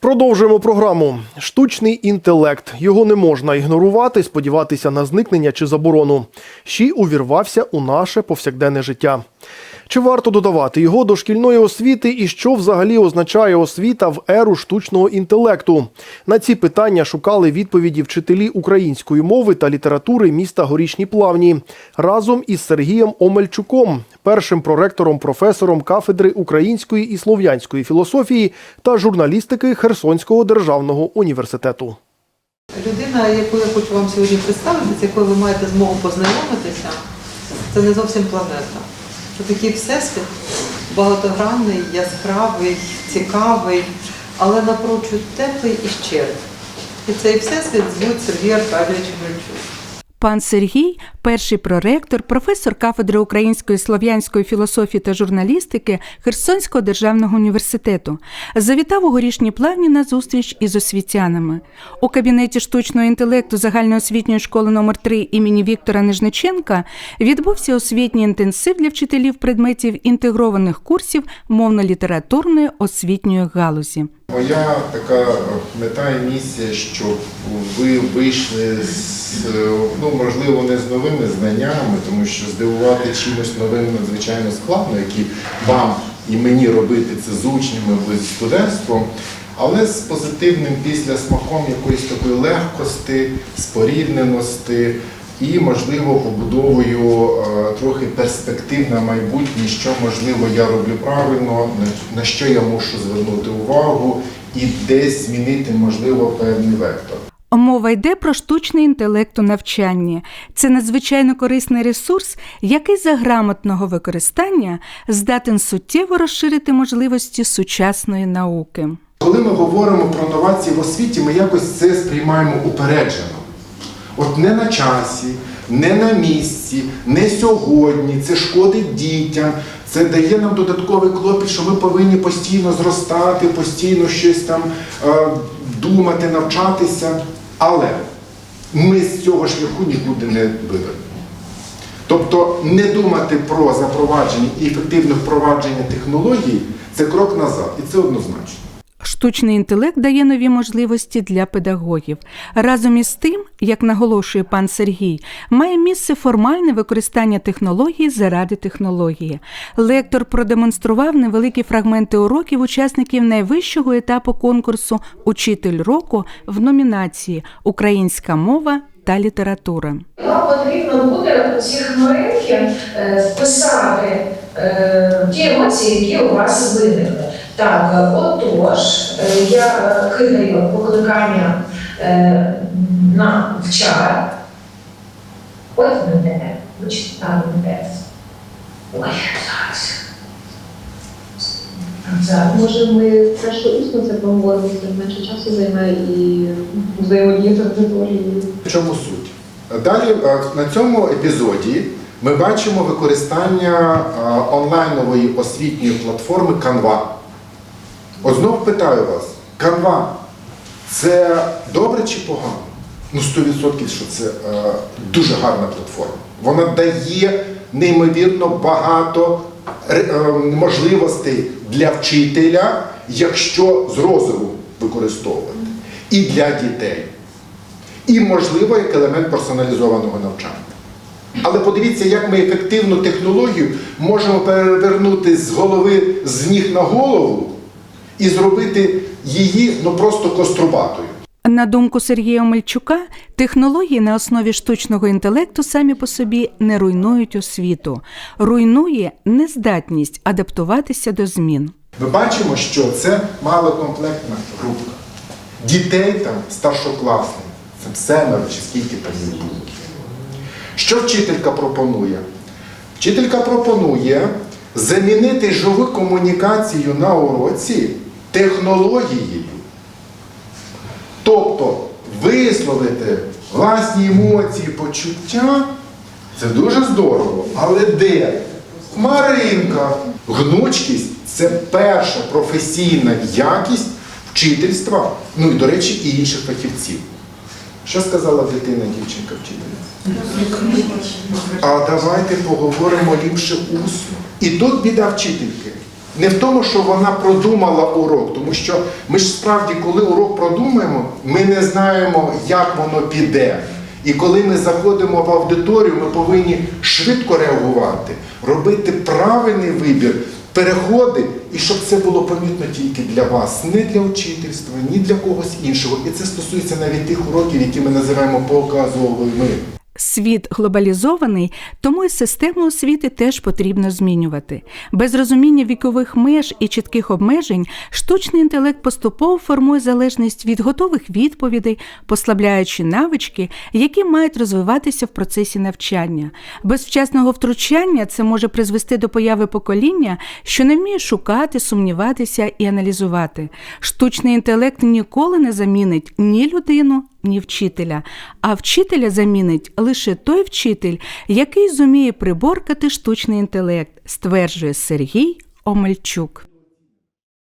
Продовжуємо програму. Штучний інтелект. Його не можна ігнорувати, сподіватися на зникнення чи заборону. Ще увірвався у наше повсякденне життя. Чи варто додавати його до шкільної освіти і що взагалі означає освіта в еру штучного інтелекту? На ці питання шукали відповіді вчителі української мови та літератури міста Горішні Плавні разом із Сергієм Омельчуком, першим проректором, професором кафедри української і слов'янської філософії та журналістики Херсонського державного університету. Людина, яку я хочу вам сьогодні представити, з якою ви маєте змогу познайомитися, це не зовсім планета. Це такий всесвіт багатогранний, яскравий, цікавий, але напрочуд теплий і щирий. І цей всесвіт звуть Сергій Аркадійович Мельчук. Пан Сергій, перший проректор, професор кафедри української слов'янської філософії та журналістики Херсонського державного університету, завітав у горішні плавні на зустріч із освітянами. У кабінеті штучного інтелекту загальноосвітньої школи номер 3 імені Віктора Нижниченка відбувся освітній інтенсив для вчителів предметів інтегрованих курсів мовно-літературної освітньої галузі. Моя така мета і місія, щоб ви вийшли з ну можливо не з новими знаннями, тому що здивувати чимось новим надзвичайно складно, які вам і мені робити це з учнями з студентством, але з позитивним післясмаком якоїсь такої легкості, спорідненості і, можливо, побудовою е, трохи перспектив на майбутнє, що можливо я роблю правильно, на що я мушу звернути увагу і десь змінити, можливо, певний вектор. Мова йде про штучний інтелект у навчанні. Це надзвичайно корисний ресурс, який за грамотного використання здатен суттєво розширити можливості сучасної науки. Коли ми говоримо про новації в освіті, ми якось це сприймаємо упереджено. От не на часі, не на місці, не сьогодні, це шкодить дітям, це дає нам додатковий клопіт, що ми повинні постійно зростати, постійно щось там е, думати, навчатися. Але ми з цього шляху нікуди не вивернемо. Тобто не думати про запровадження і ефективне впровадження технологій це крок назад, і це однозначно. Штучний інтелект дає нові можливості для педагогів. Разом із тим, як наголошує пан Сергій, має місце формальне використання технології заради технології. Лектор продемонстрував невеликі фрагменти уроків учасників найвищого етапу конкурсу Учитель року в номінації Українська мова та література. Вам потрібно буде ці хмаринки е, вписати е, ті емоції, які у вас виникли. Так, отож, е, я кидаю покликання е, на в чат. От мене, вичитали текст. Ой, зараз. Зараз. Може, ми краще усно це поговоримо, це менше часу займає і взаємодія з аудиторією. В чому суть? Далі е, на цьому епізоді ми бачимо використання онлайнової освітньої платформи Canva. От знов питаю вас, Canva це добре чи погано? Ну, 100% що це е, дуже гарна платформа. Вона дає неймовірно багато е, можливостей для вчителя, якщо з розуму використовувати, і для дітей і, можливо, як елемент персоналізованого навчання. Але подивіться, як ми ефективну технологію можемо перевернути з голови з ніг на голову і зробити її ну просто кострубатою. На думку Сергія Омельчука, технології на основі штучного інтелекту самі по собі не руйнують освіту, руйнує нездатність адаптуватися до змін. Ми бачимо, що це малокомплектна група. Дітей там старшокласних, там семеро чи скільки там їх було. Що вчителька пропонує? Вчителька пропонує замінити живу комунікацію на уроці технологією. Тобто висловити власні емоції, почуття це дуже здорово. Але де? Хмаринка. Гнучкість це перша професійна якість вчительства, ну і, до речі, і інших фахівців. Що сказала дитина, дівчинка вчительниця? А давайте поговоримо ліпше усно. І тут біда вчительки. Не в тому, що вона продумала урок, тому що ми ж справді, коли урок продумаємо, ми не знаємо, як воно піде. І коли ми заходимо в аудиторію, ми повинні швидко реагувати, робити правильний вибір, переходи, і щоб це було помітно тільки для вас, не для учительства, ні для когось іншого. І це стосується навіть тих уроків, які ми називаємо показовими. Світ глобалізований, тому і систему освіти теж потрібно змінювати. Без розуміння вікових меж і чітких обмежень штучний інтелект поступово формує залежність від готових відповідей, послабляючи навички, які мають розвиватися в процесі навчання. Без вчасного втручання це може призвести до появи покоління, що не вміє шукати, сумніватися і аналізувати. Штучний інтелект ніколи не замінить ні людину, ні вчителя, а вчителя замінить лише той вчитель, який зуміє приборкати штучний інтелект, стверджує Сергій Омельчук.